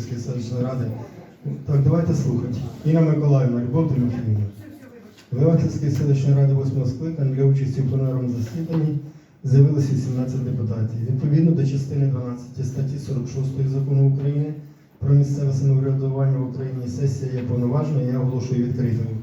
Селищної ради. Так, давайте слухати. Інна Миколаївна, Любов Тимофіївна. Левахівської селищної ради 8 скликання для участі в пленарному засіданні з'явилося 17 депутатів. Відповідно до частини 12 статті 46 закону України про місцеве самоврядування в Україні сесія є повноважною, я оголошую відкритою.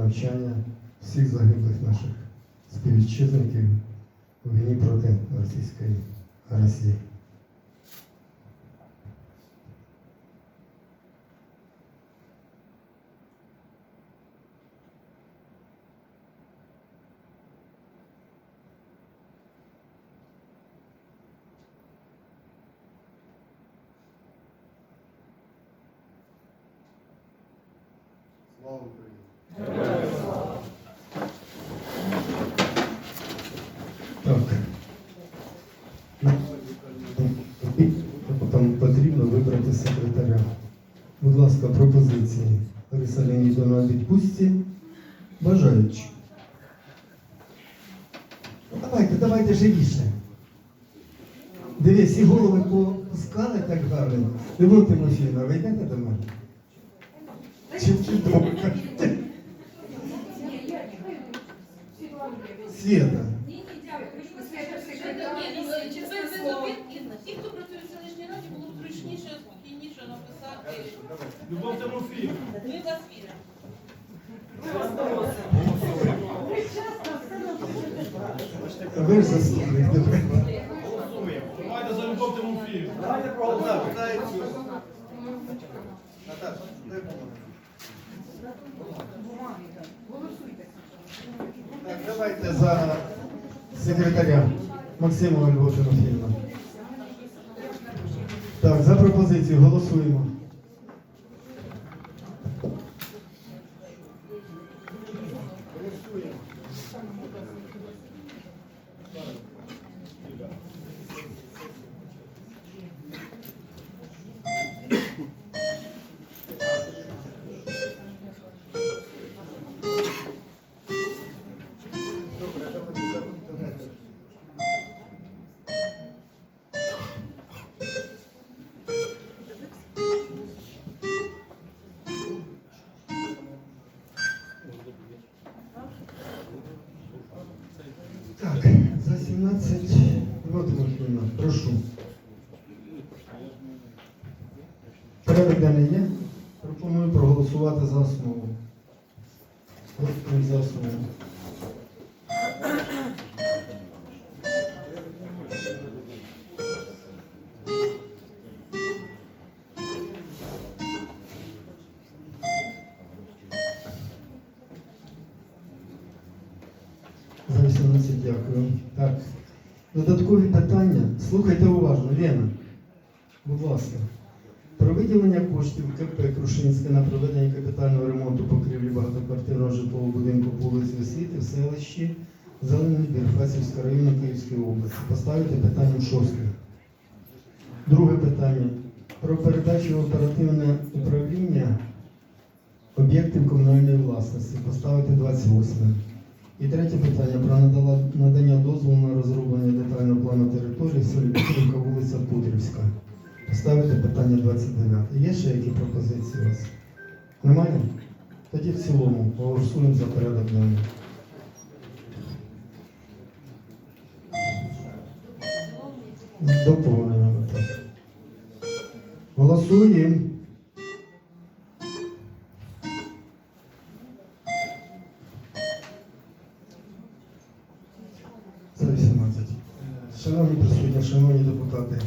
навчання всіх загиблих наших співвітчизників у війні проти російської агресії. Слава Україні! Так. Там потрібно вибрати секретаря. Будь ласка, пропозиції. Лариса Леонідовна відпустці. Бажаючи. Давайте, давайте живіше. Дивись, і голови попускали так гарно. Любов Тимофіївна, ви йдете до мене? Чи чудово? Свєта. Тимофіївна. Ми вас віримо. Ви ж заступник. Голосуємо. Давайте за Любов Тимофіївну. Давайте проголосуємо. Наташа, дай бумагу. Так, давайте за секретаря Максимова Любов Тимофіївна. Так, за пропозицію голосуємо. 17 Любов Тимофіївна, прошу. Порядок є? Пропоную проголосувати за основу. За основу. 18 дякую. Так. Додаткові питання. Слухайте уважно, Лена. Будь ласка. Про виділення коштів КП Крушинське на проведення капітального ремонту покрівлі багатоквартирного житлового будинку по вулиці освіти в селищі Зелений Бір Фасівського Київської області. Поставити питанням шосте. Друге питання. Про передачу в оперативне управління об'єктів комунальної власності. Поставити 28. І третє питання про надання дозволу на розроблення детального плану території селі вулиця Кудрівська. Поставити питання 29. Є ще які пропозиції у вас? Немає? Тоді в цілому голосуємо за порядок денний. З доповненнями. Голосуємо. Шановні присутні, шановні депутати.